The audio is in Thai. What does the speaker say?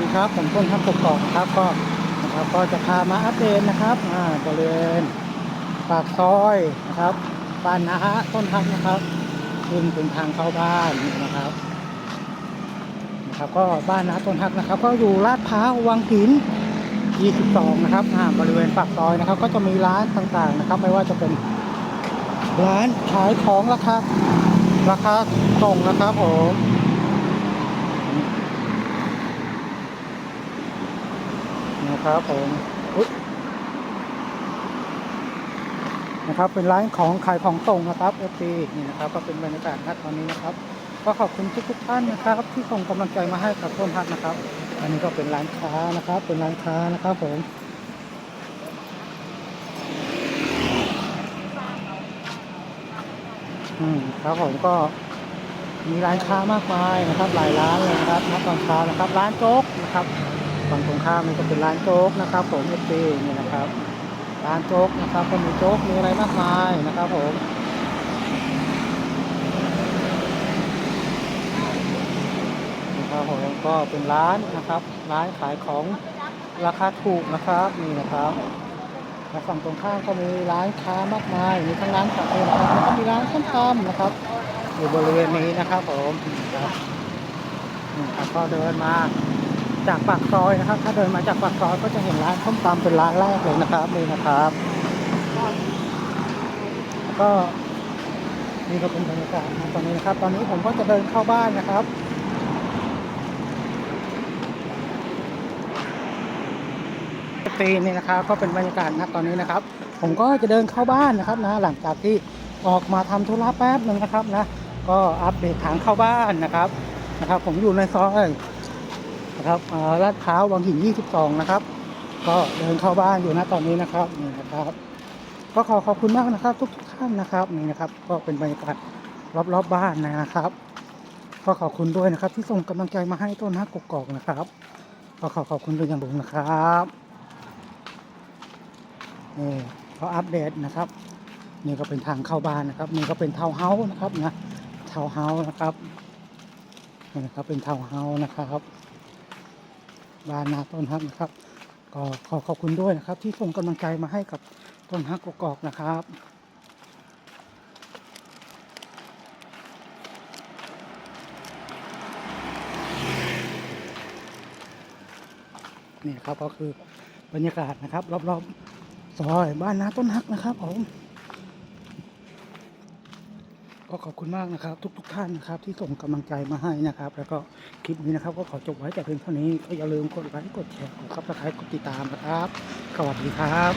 ดีครับ ผมต้นทัพกกอกนะครับก็นะครับก็จะพามาอัปเดตนะครับอ่าบริเวณปากซอยนะครับบ้านนาต้นทัพนะครับขึ้นเป็นทางเข้าบ้านนะครับนะครับ ก็บ้านนาต้นทัพนะครับ ก็อยู่ลาดพร้าววังหิน 22 นะครับอ่าบริเวณปากซอยนะครับ ก็จะมีร้านต่างๆนะครับ ไม่ว่าจะเป็นร้านขายของราคาราคาส่งนะครับผม นะครับผมอุ๊ยนะครับเป็นร้านของขายของส่งนะครับเอฟซีนี่นะครับ ก็เป็นบรรยากาศณตอนนี้นะครับ ก็ขอบคุณทุกทุกท่านนะครับ ที่ส่งกำลังใจมาให้กับต้นฮักนะครับ อันนี้ก็เป็นร้านค้านะครับ เป็นร้านค้านะครับผมอืมครับผมก็มีร้านค้ามากมายนะครับ หลายร้านเลยนะครับณตอนเช้านะครับ ร้านโจ๊กนะครับ ฝั่งตรงข้ามนี่ก็เป็นร้านโจ๊กนะครับ ผมเอฟซีนี่นะครับ ร้านโจ๊กนะครับก็มีโจ๊กมีอะไรมากมายนะครับผมนะครับผมก็เป็นร้านนะครับ ร้านขายของราคาถูกนะครับนี่นะครับและฝั่งตรงข้ามก็มีร้านค้ามากมายมีทั้งร้านคาเฟ่นะครับแล้วก็มีร้านส้มตำนะครับ อยู่บริเวณนี้นะครับผมนี่ครับก็เดินมา จากปากซอยนะครับ ถ้าเดินมาจากปากซอยก็จะเห็นร้านส้มตำเป็นร้านแรกเลยนะครับนี่นะครับแล้วก็นี่ก็เป็นบรรยากาศนะตอนนี้นะครับ ตอนนี้ผมก็จะเดินเข้าบ้านนะครับตีนี่นะครับก็เป็นบรรยากาศนะตอนนี้นะครับ ผมก็จะเดินเข้าบ้านนะครับนะ หลังจากที่ออกมาทำธุระแป๊บหนึ่งนะครับนะ ก็อัปเดตทางเข้าบ้านนะครับนะครับ ผมอยู่ในซอย นะครับอ่าลาดพร้าววังหิน 22 นะครับ ก็เดินเข้าบ้านอยู่นะตอนนี้นะครับนี่นะครับ ก็ขอขอบคุณมากนะครับ ทุกท่านนะครับนี่นะครับ ก็เป็นบรรยากาศรอบๆบ้านนะครับ ก็ขอบคุณด้วยนะครับ ที่ส่งกำลังใจมาให้ต้นฮักกกอกนะครับ ก็ขอขอบคุณเป็นอย่างสูงนะครับนี่ขาอัปเดตนะครับ นี่ก็เป็นทางเข้าบ้านนะครับ นี่ก็เป็นเทาวเฮาส์นะครับนะเทาวเฮาส์นะครับนี่นะครับเป็นเทาวเฮาส์นะครับ บ้านนาต้นฮักนะครับ ก็ขอขอบคุณด้วยนะครับ ที่ส่งกำลังใจมาให้กับต้นฮักกกอกนะครับนี่ครับก็คือบรรยากาศนะครับ รอบๆซอยบ้านนาต้นฮักนะครับผม ก็ขอบคุณมากนะครับ ทุกๆท่านนะครับ ที่ส่งกำลังใจมาให้นะครับ แล้วก็คลิปนี้นะครับ ก็ขอจบไว้แต่เพียงเท่านี้ก็อย่าลืมกดไลค์กดแชร์กดซับสไครต์กดติดตามนะครับสวัสดีครับ